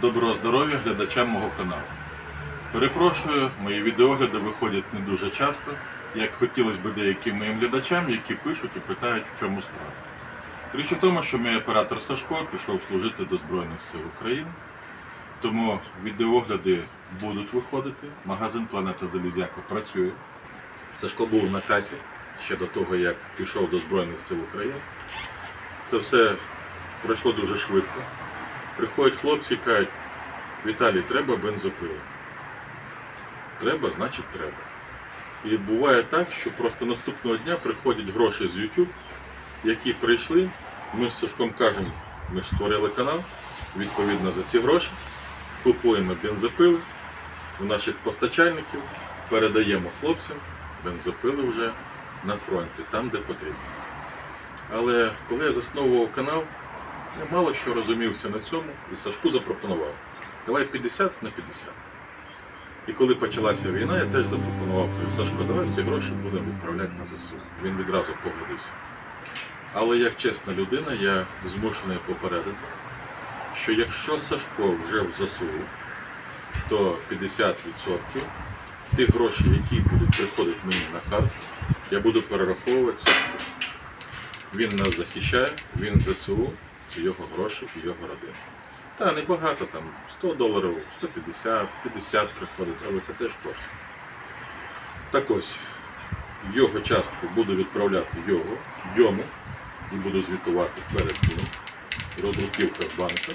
Доброго здоров'я глядачам мого каналу. Перепрошую, мої відеогляди виходять не дуже часто, як хотілося б деяким моїм глядачам, які пишуть і питають, в чому справа. Річ у тому, що мій оператор Сашко пішов служити до Збройних сил України, тому відеогляди будуть виходити. Магазин Планета Залізяко працює. Сашко був на касі ще до того, як пішов до Збройних сил України. Це все пройшло дуже швидко. Приходять хлопці і кажуть, Віталій, треба бензопилу. Треба, значить треба. І буває так, що просто наступного дня приходять гроші з YouTube, які прийшли, ми з Сашком кажемо, ми ж створили канал, відповідно за ці гроші, купуємо бензопили у наших постачальників, передаємо хлопцям, бензопили вже на фронті, там, де потрібно. Але коли я засновував канал, я мало що розумівся на цьому, і Сашку запропонував. Давай 50 на 50. І коли почалася війна, я теж запропонував, Сашко, давай всі гроші будемо відправляти на ЗСУ. Він відразу погодився. Але як чесна людина, я змушений попередити, що якщо Сашко вже в ЗСУ, то 50% тих грошей, які будуть приходити мені на карту, я буду перераховувати. Він нас захищає, він в ЗСУ, це його гроші і його родина. Та небагато, там 100 доларів, 150, 50 приходить, але це теж кошти. Так ось, його частку буду відправляти його, йому і буду звітувати перед ним. Розруківка з банка.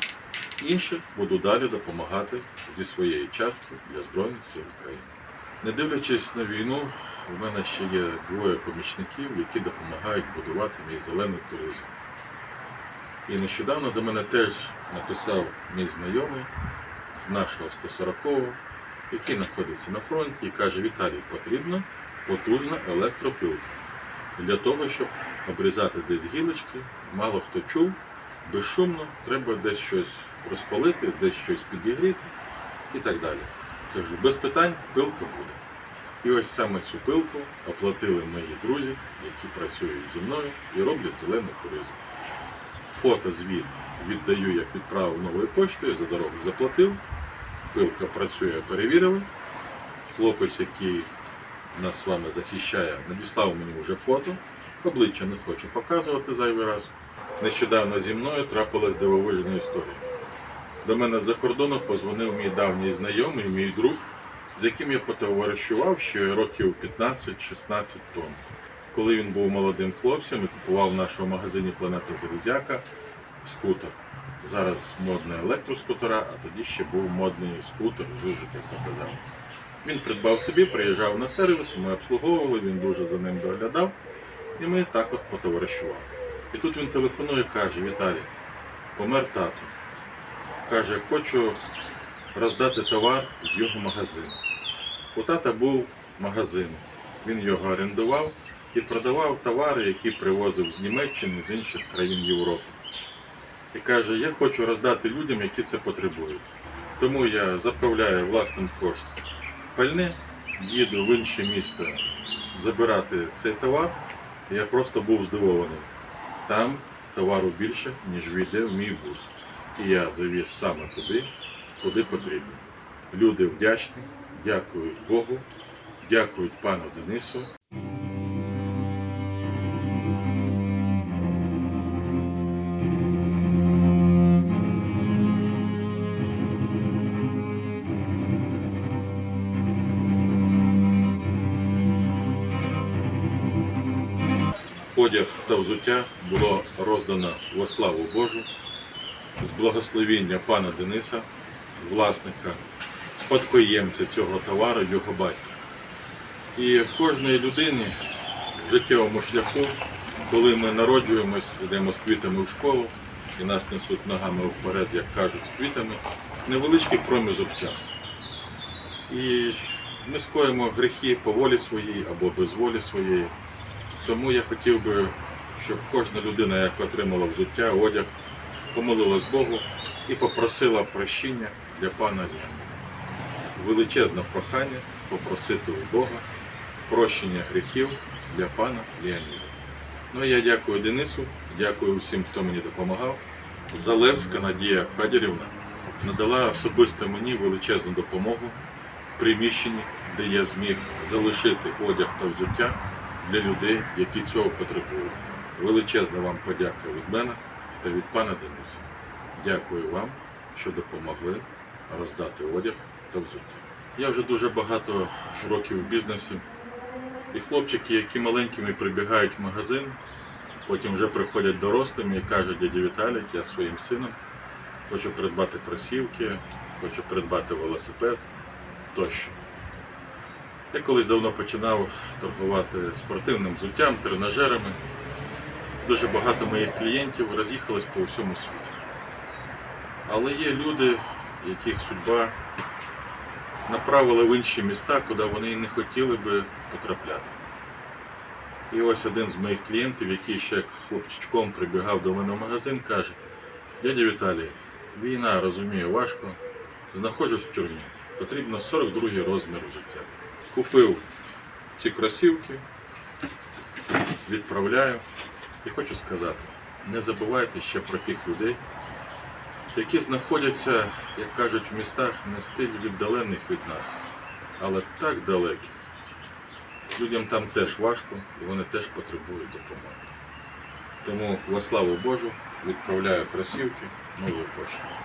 Інших буду далі допомагати зі своєї частки для Збройних сил України. Не дивлячись на війну, у мене ще є двоє помічників, які допомагають будувати мій зелений туризм. І нещодавно до мене теж написав мій знайомий з нашого 140-го, який знаходиться на фронті і каже, Віталій, потрібна потужна електропилка для того, щоб обрізати десь гілочки, мало хто чув, безшумно, треба десь щось розпалити, десь щось підігріти і так далі. Кажу, без питань пилка буде. І ось саме цю пилку оплатили мої друзі, які працюють зі мною і роблять зелений туризм. Фото звіт віддаю, як відправив новою поштою, за дорогу заплатив. Пилка працює, перевірили. Хлопець, який нас з вами захищає, надіслав мені вже фото. Обличчя не хочу показувати зайвий раз. Нещодавно зі мною трапилась дивовижна історія. До мене з-за кордону позвонив мій давній знайомий, мій друг, з яким я потоваришував ще років 15-16 тому. Коли він був молодим хлопцем і купував в нашому магазині Планета Залізяка скутер. Зараз модний електроскутера, а тоді ще був модний скутер, жужик, як то казав. Він придбав собі, приїжджав на сервіс, ми обслуговували, він дуже за ним доглядав, і ми так от потоваришували. І тут він телефонує каже: Віталій, помер тато. Каже, хочу роздати товар з його магазину. У тата був магазин. Він його орендував і продавав товари, які привозив з Німеччини, з інших країн Європи. І каже, я хочу роздати людям, які це потребують. Тому я заправляю власним коштом пальне, їду в інше місто забирати цей товар. Я просто був здивований. Там товару більше, ніж війде в мій бус. І я завіз саме туди, куди потрібно. Люди вдячні, дякують Богу, дякують пану Денису. Одяг та взуття було роздано во славу Божу з благословіння пана Дениса, власника, спадкоємця цього товару, його батька. І кожної людині в життєвому шляху, коли ми народжуємось, йдемо з квітами в школу і нас несуть ногами вперед, як кажуть, з квітами, невеличкий проміжок часу. І ми скоїмо гріхи по волі своїй або без волі своєї. Тому я хотів би, щоб кожна людина, яка отримала взуття, одяг, помолилась Богу і попросила прощення для пана Леоніда. Величезне прохання попросити у Бога прощення гріхів для пана Леоніда. Ну я дякую Денису, дякую всім, хто мені допомагав. Залевська Надія Федорівна надала особисто мені величезну допомогу в приміщенні, де я зміг залишити одяг та взуття для людей, які цього потребують. Величезна вам подяка від мене та від пана Дениса. Дякую вам, що допомогли роздати одяг та взуття. Я вже дуже багато років в бізнесі. І хлопчики, які маленькими прибігають в магазин, потім вже приходять дорослими і кажуть, дядя Віталік, я своїм сином хочу придбати кросівки, хочу придбати велосипед тощо. Я колись давно починав торгувати спортивним взуттям, тренажерами. Дуже багато моїх клієнтів роз'їхались по всьому світі. Але є люди, яких судьба направила в інші міста, куди вони не хотіли би потрапляти. І ось один з моїх клієнтів, який ще хлопчичком прибігав до мене в магазин, каже: дядя Віталій, війна, розумію, важко. Знаходжусь в тюрмі. Потрібно 42 розмір взуття. Купив ці кросівки, відправляю. І хочу сказати, не забувайте ще про тих людей, які знаходяться, як кажуть, в містах не стиль віддалених від нас, але так далеких. Людям там теж важко і вони теж потребують допомоги. Тому во славу Божу відправляю кросівки новою поштою.